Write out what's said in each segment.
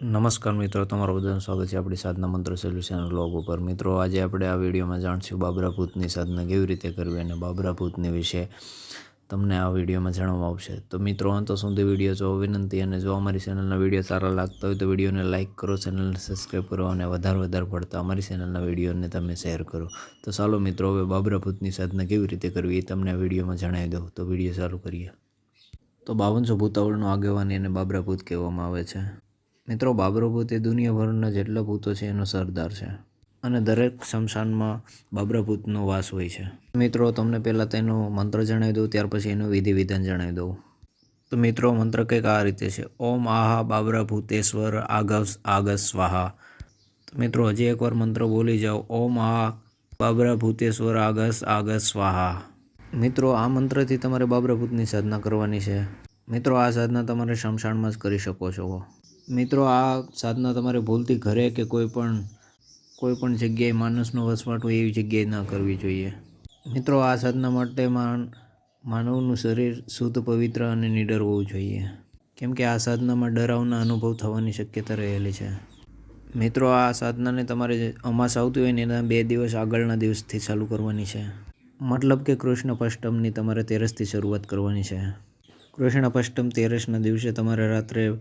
નમસ્કાર મિત્રો, તમારું બધાનું સ્વાગત છે આપણી સાધના મંત્ર સોલ્યુશન બ્લોગ ઉપર. મિત્રો, આજે આપણે આ વિડીયોમાં જાણશું બાબરા ભૂતની સાધના કેવી રીતે કરવી અને બાબરા ભૂતની વિશે તમને આ વિડીયોમાં જણાવવામાં આવશે. તો મિત્રો, અંત સુધી વીડિયો જો વિનંતી અને જો અમારી ચેનલના વીડિયો સારા લાગતા હોય તો વિડીયોને લાઇક કરો ચેનલને સબસ્ક્રાઈબ કરો અને વધારે વધારે પડતા અમારી ચેનલના વિડીયોને તમે શેર કરો. તો ચાલો મિત્રો, હવે બાબરા ભૂતની સાધના કેવી રીતે કરવી એ તમને વિડીયોમાં જણાવી દઉં. તો વીડિયો ચાલુ કરીએ. તો બાવનસો ભૂતાવળનો આગેવાની અને બાબરા ભૂત કહેવામાં આવે છે. મિત્રો બાબરો એ દુનિયાભરના જેટલા ભૂતો છે, એનો સરદાર છે. અને દરેક શમશાનમાં બાબરા ભૂતનો વાસ હોય છે. મિત્રો, તમને પહેલાં તેનો મંત્ર જણાવી દઉં, ત્યાર પછી એનું વિધિ વિધાન જણાવી દઉં. તો મિત્રો, મંત્ર કંઈક આ રીતે છે. ઓમ આહા બાબરા ભૂતેશ્વર આગસ આગસ સ્વાહા. મિત્રો, હજી એકવાર મંત્ર બોલી જાઓ. ઓમ આહા બાબરા ભૂતેશ્વર આગસ આગસ સ્વાહા. મિત્રો, આ મંત્રથી તમારે બાબરા સાધના કરવાની છે. મિત્રો, આ સાધના તમારે શમશાનમાં જ કરી શકો છો. મિત્રો, આ સાધના તમારે ભૂલથી ઘરે કે કોઈ પણ કોઈ પણ જગ્યાએ માણસનો વસવાટ હોય એવી જગ્યાએ ન કરવી જોઈએ. મિત્રો, આ સાધના માટે માન, માનવનું શરીર શુદ્ધ, પવિત્ર અને નિડર હોવું જોઈએ. કેમ કે આ સાધનામાં ડરાવના અનુભવ થવાની શક્યતા રહેલી છે. મિત્રો, આ સાધનાને તમારે અમાસ આવતી હોય ને એના બે દિવસ આગળના દિવસથી ચાલુ કરવાની છે. મતલબ કે કૃષ્ણ પષ્ટમની તમારે તેરસથી શરૂઆત કરવાની છે. કૃષ્ણ પષ્ટમ તેરસના દિવસે તમારે રાત્રે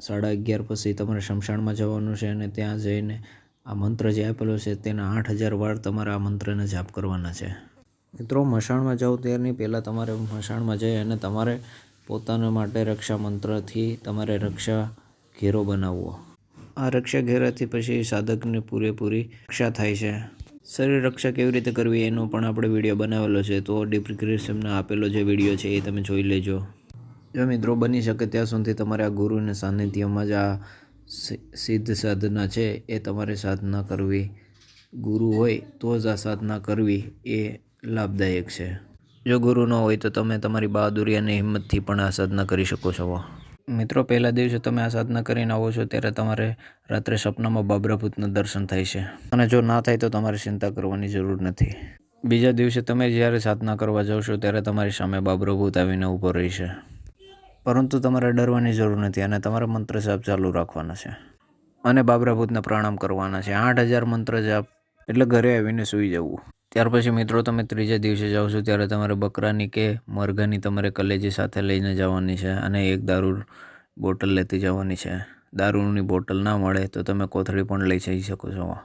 સાડા અગિયાર પછી તમારે શમશાનમાં જવાનું છે અને ત્યાં જઈને આ મંત્ર જે આપેલો છે તેના આઠ હજાર વાર તમારે આ મંત્રને જાપ કરવાના છે. મિત્રો, મશાણમાં જાઓ ત્યારની પહેલાં તમારે મશાણમાં જઈ અને તમારે પોતાના માટે રક્ષા મંત્રથી તમારે રક્ષા ઘેરો બનાવવો. આ રક્ષા ઘેરાથી પછી સાધકને પૂરેપૂરી રક્ષા થાય છે. શરીર રક્ષા કેવી રીતે કરવી એનો પણ આપણે વીડિયો બનાવેલો છે. તો ડિપ્રિક્રિપ્શનમાં આપેલો જે વીડિયો છે એ તમે જોઈ લેજો. જો મિત્રો બની શકે ત્યાં સુધી તમારે આ ગુરુના સાનિધ્યમાં જ આ સિદ્ધ સાધના છે, એ તમારે સાધના કરવી. ગુરુ હોય તો જ આ સાધના કરવી, એ લાભદાયક છે. જો ગુરુ ન હોય તો તમે તમારી બહાદુરી અને હિંમતથી પણ આ સાધના કરી શકો છો. મિત્રો, પહેલા દિવસે તમે આ સાધના કરીને આવો છો, ત્યારે તમારે રાત્રે સપનામાં બાબરાભૂતના દર્શન થાય છે. અને જો ના થાય તો તમારે ચિંતા કરવાની જરૂર નથી. બીજા દિવસે તમે જ્યારે સાધના કરવા જાઓ છો, ત્યારે તમારી સામે બાબરાભૂત આવીને ઊભો રહેશે પરંતુ તમારે ડરવાની જરૂર નથી અને તમારે મંત્ર જાપ ચાલુ રાખવાના છે. અને બાબરા ભૂતને પ્રણામ કરવાના છે. આઠ હજાર મંત્ર જાપ એટલે ઘરે આવીને સૂઈ જવું. ત્યાર પછી મિત્રો, તમે ત્રીજા દિવસે જાઓ છો ત્યારે તમારે બકરાની કે મરઘાની તમારે કલેજી સાથે લઈને જવાની છે અને એક દારૂ બોટલ લેતી જવાની છે. દારૂની બોટલ ના મળે તો તમે કોથળી પણ લઈ જઈ શકો છો.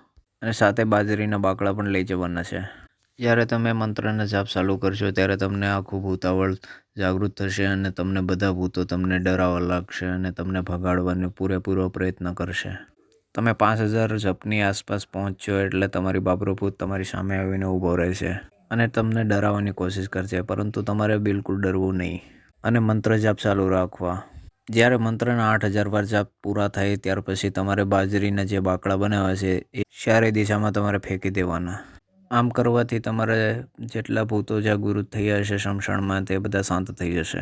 અને સાથે બાજરીના બાકડા પણ લઈ જવાના છે. જ્યારે તમે મંત્રના જાપ ચાલુ કરશો, ત્યારે તમને આખું ભૂતાવળ જાગૃત થશે અને તમને બધા ભૂતો તમને ડરાવવા લાગશે અને તમને ભગાડવાનો પૂરેપૂરો પ્રયત્ન કરશે. તમે પાંચ હજાર જપની આસપાસ પહોંચશો એટલે તમારી બાબરો ભૂત તમારી સામે આવીને ઊભો રહેશે અને તમને ડરાવવાની કોશિશ કરશે, પરંતુ તમારે બિલકુલ ડરવું નહીં. અને મંત્ર જાપ ચાલુ રાખવા. જ્યારે મંત્રના આઠ હજાર વાર જાપ પૂરા થાય, ત્યાર પછી તમારે બાજરીના જે બાકડા બનાવ્યા છે, એ ચારે દિશામાં તમારે ફેંકી દેવાના. આમ કરવાથી તમારે જેટલા ભૂતો જાગૃત થયા હશે શમશાનમાં, તે બધા શાંત થઈ જશે.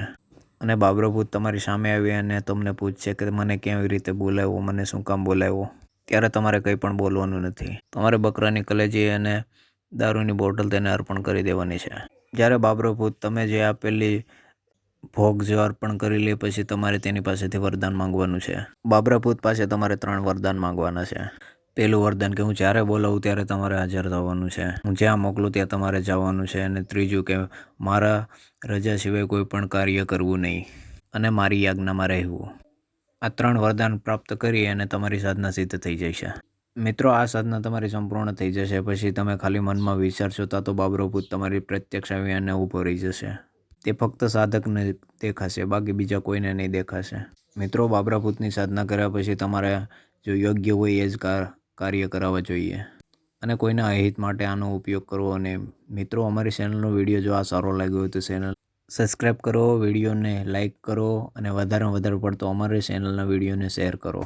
અને બાબરો ભૂત તમારી સામે આવી અને તમને પૂછશે કે મને કેવી રીતે બોલાવ્યો મને શું કામ બોલાવ્યો ત્યારે તમારે કંઈ પણ બોલવાનું નથી. તમારે બકરાની કલેજી અને દારૂની બોટલ તેને અર્પણ કરી દેવાની છે. જ્યારે બાબરો ભૂત તમે જે આપેલી ભોગ જે અર્પણ કરી લે, પછી તમારે તેની પાસેથી વરદાન માંગવાનું છે. બાબરા ભૂત પાસે તમારે ત્રણ વરદાન માંગવાના છે. પહેલું વરદાન કે હું જ્યારે બોલાવું ત્યારે તમારે હાજર થવાનું છે. હું જ્યાં મોકલું ત્યાં તમારે જવાનું છે અને ત્રીજું કે મારા રજા સિવાય કોઈ પણ કાર્ય કરવું નહીં અને મારી યાજ્ઞામાં રહેવું. આ ત્રણ વરદાન પ્રાપ્ત કરી અને તમારી સાધના સિદ્ધ થઈ જશે. મિત્રો, આ સાધના તમારી સંપૂર્ણ થઈ જશે. પછી તમે ખાલી મનમાં વિચારશો તા તો બાબરો તમારી પ્રત્યક્ષ આવી અને ઊભો રહી જશે. તે ફક્ત સાધકને દેખાશે, બાકી બીજા કોઈને નહીં દેખાશે. મિત્રો, બાબરા ભૂતની સાધના કર્યા પછી તમારે જો યોગ્ય હોય એ જ કાર કાર્ય કરાવવા જોઈએ. અને કોઈના અહિત માટે આનો ઉપયોગ કરવો અને મિત્રો, અમારી ચેનલનો વીડિયો જો આ સારો લાગ્યો હોય તો ચેનલ સબસ્ક્રાઈબ કરો વિડીયોને લાઇક કરો અને વધારેમાં વધારે પડતો અમારી ચેનલના વિડીયોને શેર કરો.